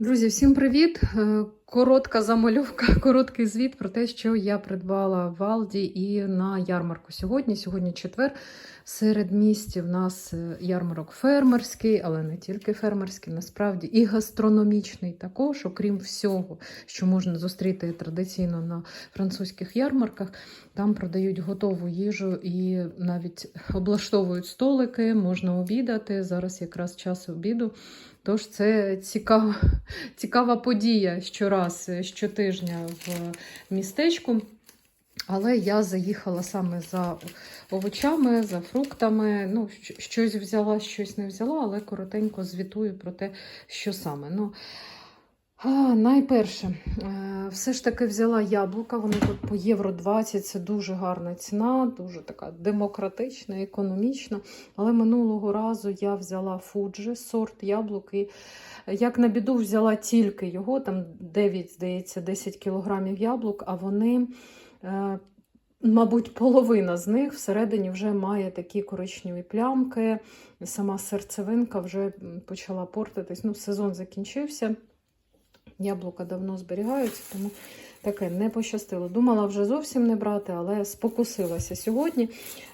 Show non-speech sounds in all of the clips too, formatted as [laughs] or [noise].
Друзі, всім привіт! Коротка замальовка, [laughs] короткий звіт про те, що я придбала в Алді і на ярмарку сьогодні. Сьогодні четвер. Серед місті в нас е, ярмарок фермерський, але не тільки фермерський, насправді і гастрономічний також, окрім всього, що можна зустріти традиційно на французьких ярмарках. Там продають готову їжу і навіть облаштовують столики, можна обідати. Зараз якраз час обіду. Тож це цікава, цікава подія щораз, щотижня в містечку. Але я заїхала саме за овочами, за фруктами. Ну, щось взяла, щось не взяла, але коротенько звітую про те, що саме. Ну, а, найперше, е, все ж таки взяла яблука. Вони тут по євро 20, це дуже гарна ціна, дуже така демократична, економічна. Але минулого разу я взяла Фуджи, сорт яблук. І як на біду, взяла тільки його, там 9, здається, 10 кілограмів яблук, а вони. Е, Мабуть, половина з них всередині вже має такі коричневі плямки. Сама серцевинка вже почала портитись. Ну, сезон закінчився. Яблука давно зберігаються, тому таке не пощастило. Думала вже зовсім не брати, але спокусилася сьогодні.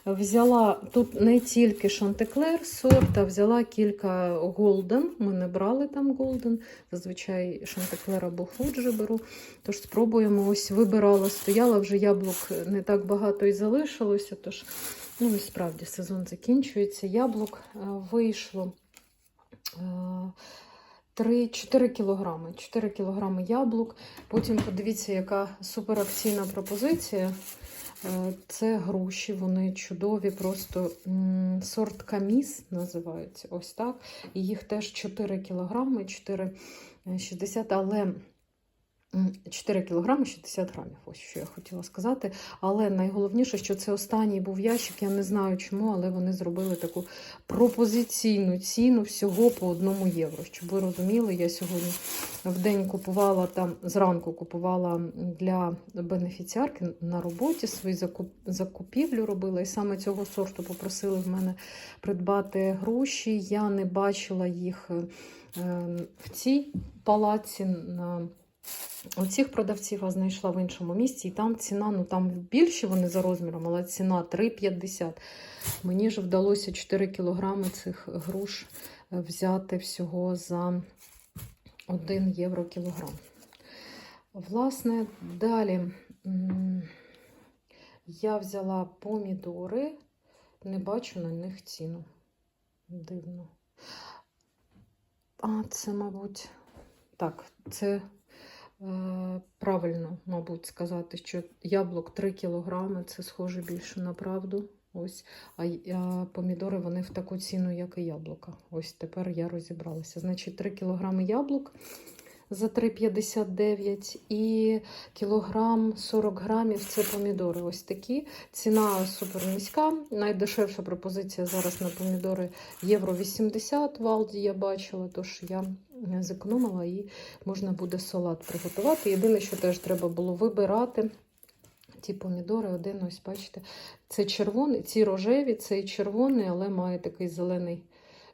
Взяла тут не тільки Шантеклер сорт, а взяла кілька Голден. Ми не брали там Голден. Зазвичай Шантеклер або Фуджи беру. Тож спробуємо. Ось вибирала, стояла вже яблук не так багато і залишилося. Тож, ну і справді сезон закінчується. Яблук е, вийшло. Е, 3-4 кілограми. 4 кілограми яблук. Потім подивіться, яка суперакційна пропозиція. Е, Це груші, вони чудові, просто сорт каміс називаються. Ось так. І їх теж 4 кілограми, 4,60, але м, 4 кілограми 60 грамів. Ось що я хотіла сказати. Але найголовніше, що це останній був ящик. Я не знаю чому, але вони зробили таку пропозиційну ціну всього по одному євро. Щоб ви розуміли, я сьогодні в день купувала там зранку купувала для бенефіціарки на роботі свою закуп, закупівлю робила. І саме цього сорту попросили в мене придбати груші. Я не бачила їх е, в цій палаці. на Оцих продавців я знайшла в іншому місці, і там ціна, ну там більші вони за розміром, але ціна 3,50. Мені ж вдалося 4 кілограми цих груш е, взяти всього за 1 євро кілограм. Власне, далі я взяла помідори, не бачу на них ціну. Дивно. А, це, мабуть, так, це Правильно, мабуть, сказати, що яблук 3 кілограми, це схоже більше на правду. Ось, а помідори вони в таку ціну, як і яблука. Ось тепер я розібралася. Значить, 3 кілограми яблук за 3,59 і кілограм 40 грамів це помідори. Ось такі. Ціна супер низька. Найдешевша пропозиція зараз на помідори євро 80 в Алді я бачила, тож я е, зекономила і можна буде салат приготувати. Єдине, що теж треба було вибирати. Ті помідори, один, ось бачите, це червоний, ці рожеві, цей червоний, але має такий зелений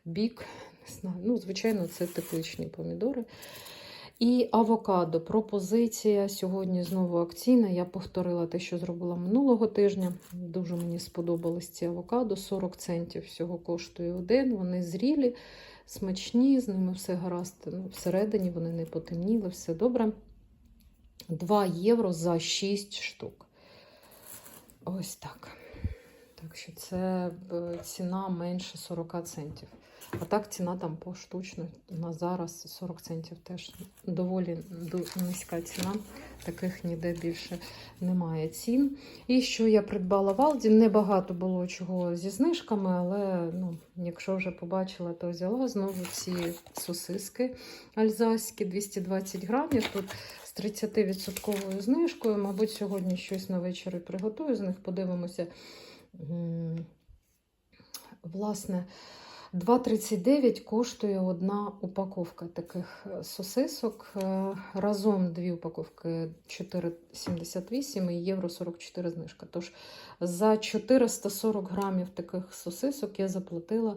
бік. Не знаю. Ну, звичайно, це тепличні помідори. І авокадо. Пропозиція сьогодні знову акційна. Я повторила те, що зробила минулого тижня. Дуже мені сподобались ці авокадо. 40 центів всього коштує один. Вони зрілі, смачні, з ними все гаразд. Ну, всередині вони не потемніли, все добре. 2 євро за 6 штук. Ось так. Так що це е, ціна менше 40 центів. А так ціна там поштучно на зараз 40 центів теж доволі низька ціна. Таких ніде більше немає цін. І що я придбала в Алді, небагато було чого зі знижками, але ну, якщо вже побачила, то взяла знову ці сосиски альзаські 220 грамів. Тут з 30% знижкою. Мабуть, сьогодні щось на вечір приготую з них. Подивимося. Власне, 2,39 коштує одна упаковка таких е, сосисок. Е, Разом дві упаковки 4,78 і євро 44 знижка. Тож за 440 грамів таких сосисок я заплатила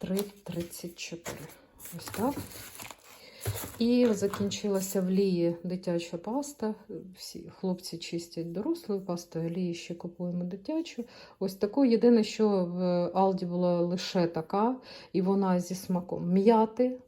3,34. Ось так. І закінчилася в Лії дитяча паста. Всі хлопці чистять дорослою пастою, Лії ще купуємо дитячу. Ось таку. Єдине, що в Алді була лише така, і вона зі смаком м'яти.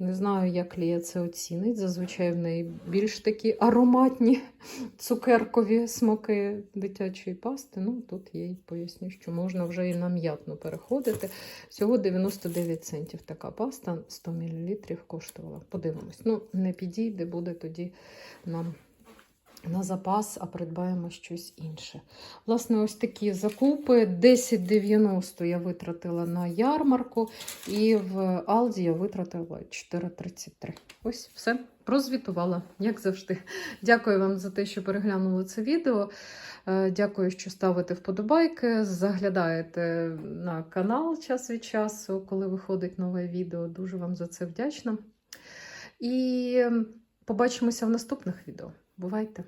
Не знаю, як Лія це оцінить. Зазвичай в неї більш такі ароматні [laughs] цукеркові смаки дитячої пасти. Ну, тут я їй поясню, що можна вже і на м'ятну переходити. Всього 99 центів така паста 100 мл коштувала. Подивимось. Ну, не підійде, буде тоді нам на запас, а придбаємо щось інше. Власне, ось такі закупи. 10,90 я витратила на ярмарку, і в Алді я витратила 4,33. Ось все. Прозвітувала, як завжди. Дякую вам за те, що переглянули це відео. Е, Дякую, що ставите вподобайки, заглядаєте на канал час від часу, коли виходить нове відео. Дуже вам за це вдячна. І побачимося в наступних відео. Бувайте!